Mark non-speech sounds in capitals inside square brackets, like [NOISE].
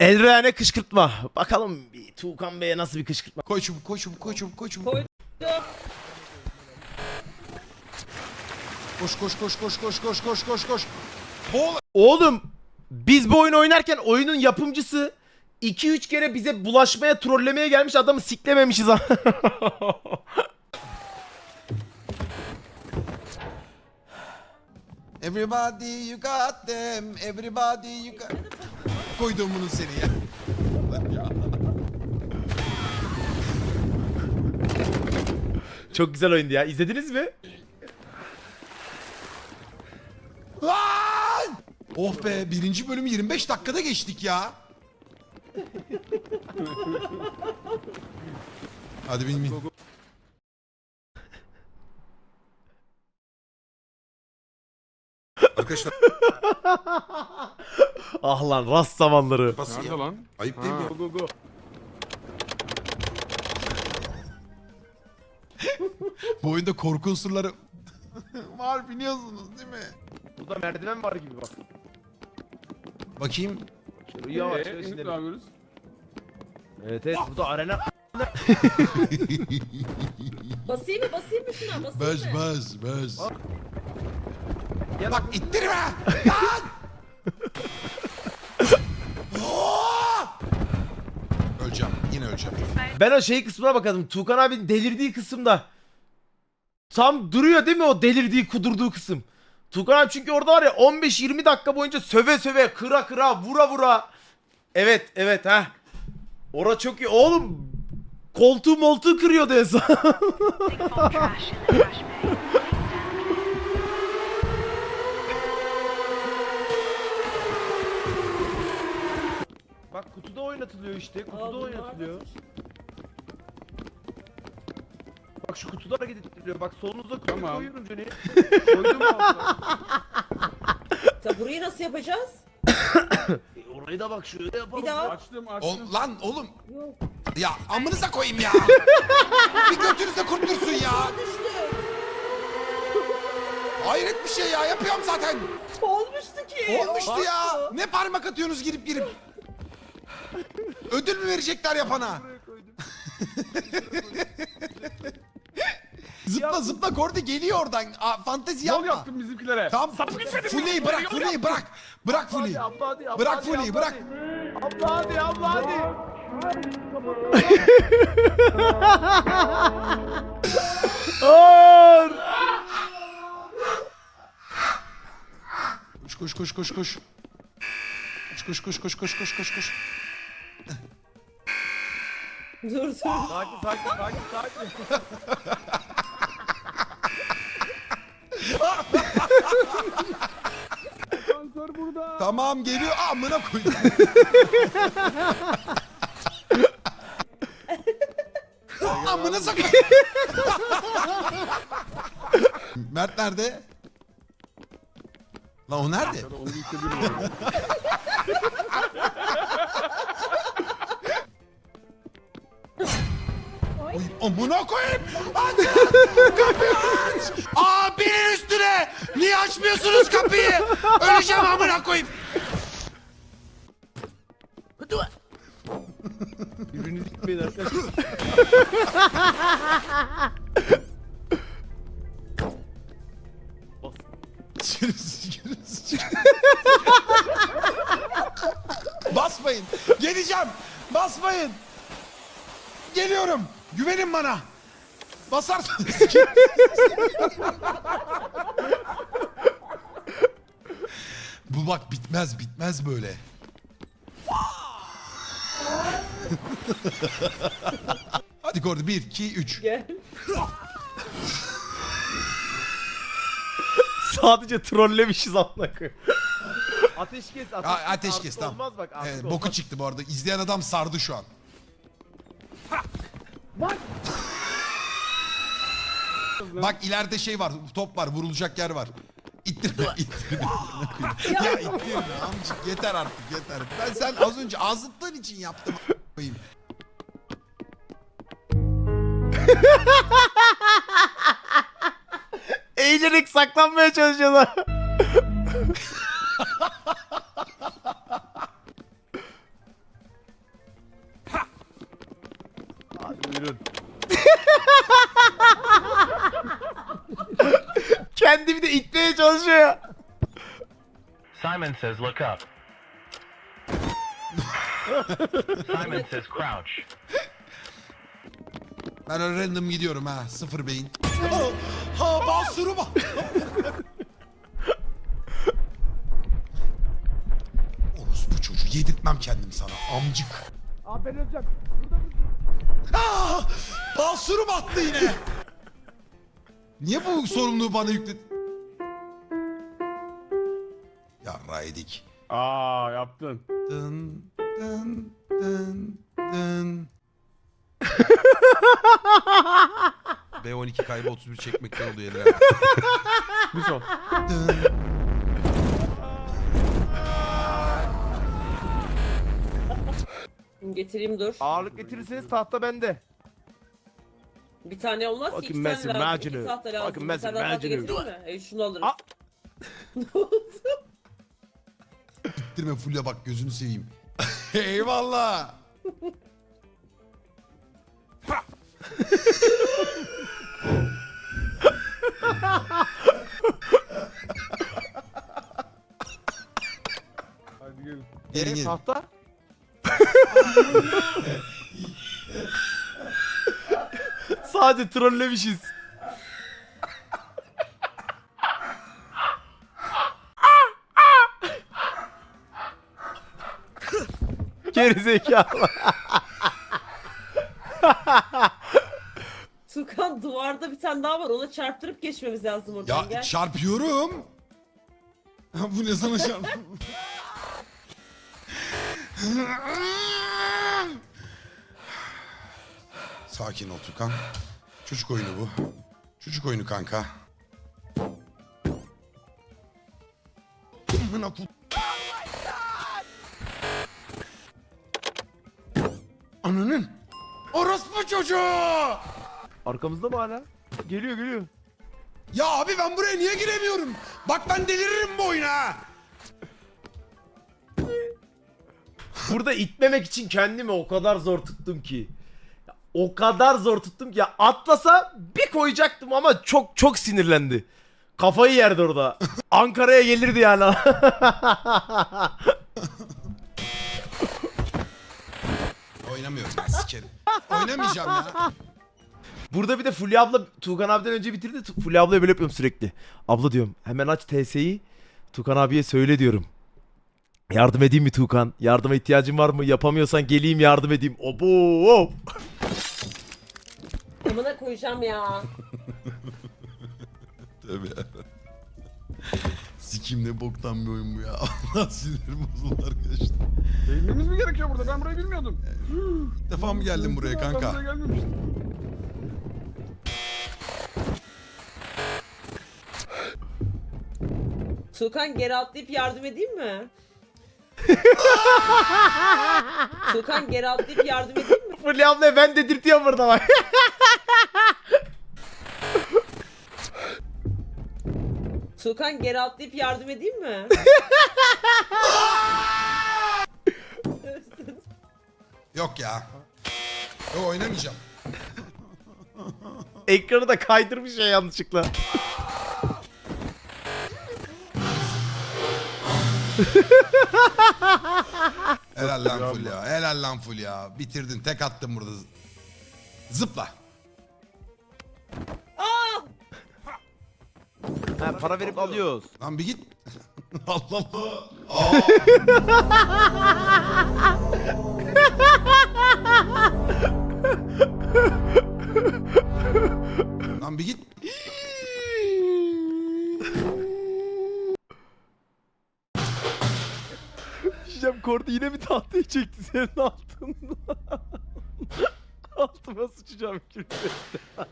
Elrane kışkırtma. Bakalım bir Tuğkan Bey'e nasıl bir kışkırtma. Çubuk koy çubuk. Koy. Koş koş koş koş koş koş koş koş koş. Bol. Oğlum biz bu oyunu oynarken oyunun yapımcısı 2-3 kere bize bulaşmaya, trollemeye gelmiş adamı siklememişiz. Everybody you got them. Everybody you got. Koydum bunu seni ya. Çok güzel oyundu ya. İzlediniz mi? Lan! Oh be birinci bölümü 25 dakikada geçtik ya. Hadi bin bin. Arkadaşlar [LAUGHS] Ah lan rast zamanları. basın Nerede ya. lan? Ayıp değil mi? ya? Go go go. [LAUGHS] Bu oyunda korku unsurları [LAUGHS] var biliyorsunuz değil mi? Burada merdiven var gibi bak. Bakayım. Şöyle Ee, yavaş Ümit yavaş yapıyoruz? Evet evet burada arena. [LAUGHS] Basayım mı basayım mı şuna basayım Bez mı? bez bez. Bak ittirme. Lan! Oo! öleceğim. Yine öleceğim. Ben o şey kısmına bakalım. Tuğkan abinin delirdiği kısımda. Tam duruyor değil mi o delirdiği kudurduğu kısım. Tuğkan abi çünkü orada var ya 15-20 dakika boyunca söve söve kıra kıra vura vura. Evet evet ha. Ora çok iyi. Oğlum koltuğu moltuğu kırıyordu bay. [LAUGHS] Bak kutuda oynatılıyor işte. Kutuda oynatılıyor. Bak şu kutuda hareket. Bak solunuza kutu Tamam. koyuyorum Johnny. Koydum altına. Ta burayı nasıl yapacağız? E, Orayı da bak şöyle yapalım. Bir daha. Açtım açtım. O, lan oğlum. Yok. Ya amınıza koyayım ya. [LAUGHS] bir götünüzde kurtursun ya. Düştü. Hayret bir şey ya. Yapıyorum zaten. Olmuştu ki. Olmuştu ya. Ne parmak atıyorsunuz girip girip. Ödül mü verecekler yapana? [LAUGHS] zıpla zıpla Kordi geliyor oradan. Aa, fantezi Yol yapma. yaptım bizimkilere. Tamam. Fulleyi bırak, Fulleyi bırak. Bırak Fulleyi. Abla hadi, abla Bırak hadi, Fulleyi, abla bırak. hadi. Abla hadi, abla hadi. Ağır. Koş koş koş koş koş. Koş koş koş koş koş koş koş koş. Dur dur. Sakin, sakin, sakin, sakin. Asansör burada. Tamam geliyor. Amına koydum. Amına sakın. Mert nerede? Lan o nerede? Onu bir hissediyorum. Oy, amına koyayım. Aç! Açmıyorsunuz kapıyı? Öleceğim amına koyayım. Birbirinizi gitmeyin arkadaşlar. Basmayın. Geleceğim. Basmayın. Geliyorum. Güvenin bana. Basarsanız. Bu bak bitmez bitmez böyle. [LAUGHS] Hadi Kordi 1, 2, 3. Gel. [LAUGHS] Sadece trollemişiz amına koyayım. Ateş kes, ateş kes. Ateş artık kes tamam. Olmaz bak artık Evet, olmaz. boku çıktı bu arada. İzleyen adam sardı şu an. Bak ileride şey var, top var, vurulacak yer var. İttirme, ittirme. [LAUGHS] ya ittirme amcık yeter artık yeter. Ben sen az önce azıttığın için yaptım. a**ayım. Eğilerek saklanmaya çalışıyorlar. Kendi bir de itmeye çalışıyor. Simon says look up. Simon says crouch. Ben öyle random gidiyorum ha. Sıfır beyin. Ha, basuru bak. Orospu çocuğu yedirtmem kendim sana amcık. Abi ben öleceğim. Aa, basuru battı yine. Niye bu sorumluluğu bana yükledin? Yarra edik. Aa yaptın. Dın dın dın dın. [LAUGHS] B12 kaybı 31 çekmekten oluyor herhalde. Bir son. Dın. Getireyim dur. Ağırlık getirirseniz tahta bende. Bir tane olmaz ki Bakın iki tane Messi, lazım. İki tahta lazım. Bakın Bir Messi, tane daha tahta Macunu. getireyim mi? E, şunu alırız. Aa. ne oldu? Dirme Fulya bak gözünü seveyim. [LAUGHS] Eyvallah. Hadi gelin. Gelin gelin. Tahta? [LAUGHS] Sadece trollemişiz. Geri zekalı. Tukan duvarda bir tane daha var. Ona çarptırıp geçmemiz lazım oradan. Ya Gel. çarpıyorum. Bu ne sana çarp? Sakin ol Tukan. Çocuk oyunu bu. Çocuk oyunu kanka. Amına ku- Ananın. Orospu çocuğu. Arkamızda mı hala? Geliyor geliyor. Ya abi ben buraya niye giremiyorum? Bak ben deliririm bu oyuna. Burada itmemek için kendimi o kadar zor tuttum ki. O kadar zor tuttum ki ya atlasa bir koyacaktım ama çok çok sinirlendi. Kafayı yerdi orada. [LAUGHS] Ankara'ya gelirdi yani. [LAUGHS] Oynamıyorum ben sikerim. Oynamayacağım ya. Burada bir de Fulya abla Tuğkan abiden önce bitirdi. Tu- Fulya ablaya böyle yapıyorum sürekli. Abla diyorum hemen aç TS'yi. Tuğkan abiye söyle diyorum. Yardım edeyim mi Tuğkan? Yardıma ihtiyacın var mı? Yapamıyorsan geleyim yardım edeyim. Obo! Amına koyacağım ya. [LAUGHS] Tabii. Sikim ne boktan bir oyun bu ya. [LAUGHS] Allah sinirim bozuldu arkadaşlar. Eğilmemiz mi gerekiyor burada? Ben burayı bilmiyordum. İlk defa mı geldin buraya Ben kanka? gelmemiştim. Tukan geri atlayıp yardım edeyim mi? [LAUGHS] Tukan geri atlayıp yardım edeyim mi? Fulya ablaya ben dedirtiyorum burada bak. Tukan geri atlayıp yardım edeyim mi? Yok ya. Yok oynamayacağım. Ekranı da kaydırmış ya yanlışlıkla. Helal lan full ya. Helal lan full ya. Bitirdin. Tek attın burada. Zıpla. Ha, para verip alıyoruz. Lan bir git. [LAUGHS] Allah Allah. Aa. Lan bir git. Şişem kordu yine mi tahtayı çekti senin altında? [LAUGHS] Altıma sıçacağım külüste. [LAUGHS]